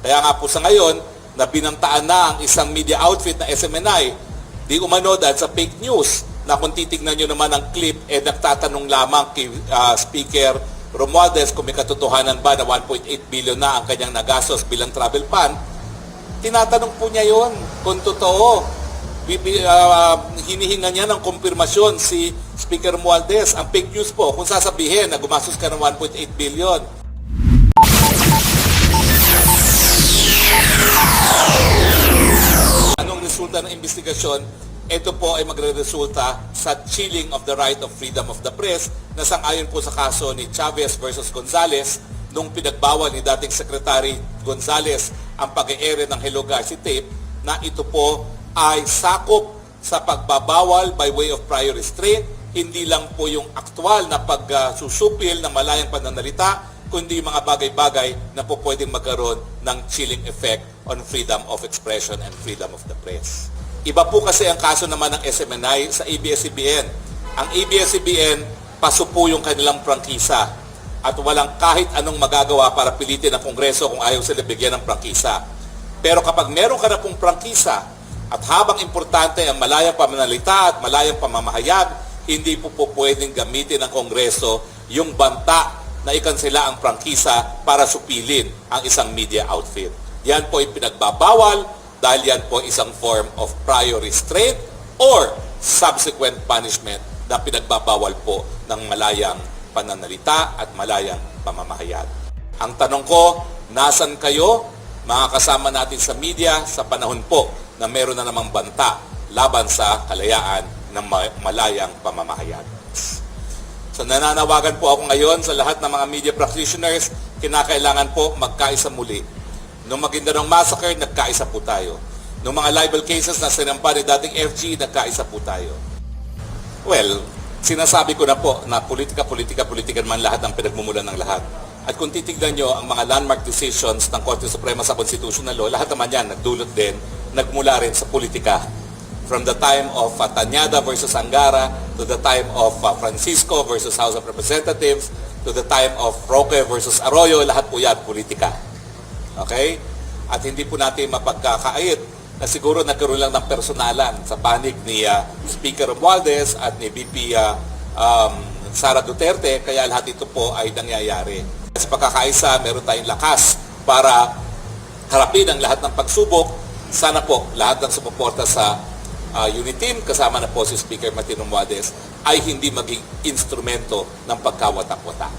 Kaya nga po sa ngayon, na binantaan na ang isang media outfit na SMNI, di umano dahil sa fake news na kung titignan nyo naman ang clip, eh nagtatanong lamang kay ah, Speaker Romualdez kung may katotohanan ba na 1.8 billion na ang kanyang nagastos bilang travel fund. Tinatanong po niya yon kung totoo. Ah, hinihinga niya ng kumpirmasyon si Speaker Romualdez. Ang fake news po, kung sasabihin na gumastos ka ng 1.8 billion, resulta ng investigasyon? Ito po ay magre-resulta sa chilling of the right of freedom of the press na sangayon po sa kaso ni Chavez versus Gonzales nung pinagbawal ni dating Secretary Gonzales ang pag-eere ng Hello Garci tape na ito po ay sakop sa pagbabawal by way of prior restraint, hindi lang po yung aktual na pagsusupil ng malayang pananalita, kundi yung mga bagay-bagay na po pwedeng magkaroon ng chilling effect on freedom of expression and freedom of the press. Iba po kasi ang kaso naman ng SMNI sa ABS-CBN. Ang ABS-CBN, paso po yung kanilang prangkisa at walang kahit anong magagawa para pilitin ng Kongreso kung ayaw sila bigyan ng prangkisa. Pero kapag meron ka na pong prangkisa at habang importante ang malayang pamanalita at malayang pamamahayag, hindi po po pwedeng gamitin ng Kongreso yung banta na ikansela ang prangkisa para supilin ang isang media outfit. Yan po ay pinagbabawal dahil yan po isang form of prior restraint or subsequent punishment na pinagbabawal po ng malayang pananalita at malayang pamamahayag. Ang tanong ko, nasan kayo, mga kasama natin sa media, sa panahon po na meron na namang banta laban sa kalayaan ng ma- malayang pamamahayag. So nananawagan po ako ngayon sa lahat ng mga media practitioners, kinakailangan po magkaisa muli. Nung Maguindanao Massacre, nagkaisa po tayo. Nung mga libel cases na sinampa ni dating FG, nagkaisa po tayo. Well, sinasabi ko na po na politika, politika, politika man lahat ang pinagmumulan ng lahat. At kung titignan nyo ang mga landmark decisions ng Korte Suprema sa Constitutional Law, lahat naman yan nagdulot din, nagmula rin sa politika. From the time of uh, Tanyada versus Angara, to the time of uh, Francisco versus House of Representatives, to the time of Roque versus Arroyo, lahat po yan politika. Okay? At hindi po natin mapagkakait na siguro nagkaroon lang ng personalan sa panig ni uh, Speaker Romualdez at ni VP uh, um, Sara Duterte, kaya lahat ito po ay nangyayari. Sa pagkakaisa, meron tayong lakas para harapin ang lahat ng pagsubok. Sana po lahat ng sumuporta sa uh, unit team, kasama na po si Speaker Martin Romualdez, ay hindi maging instrumento ng pagkawatak-watak.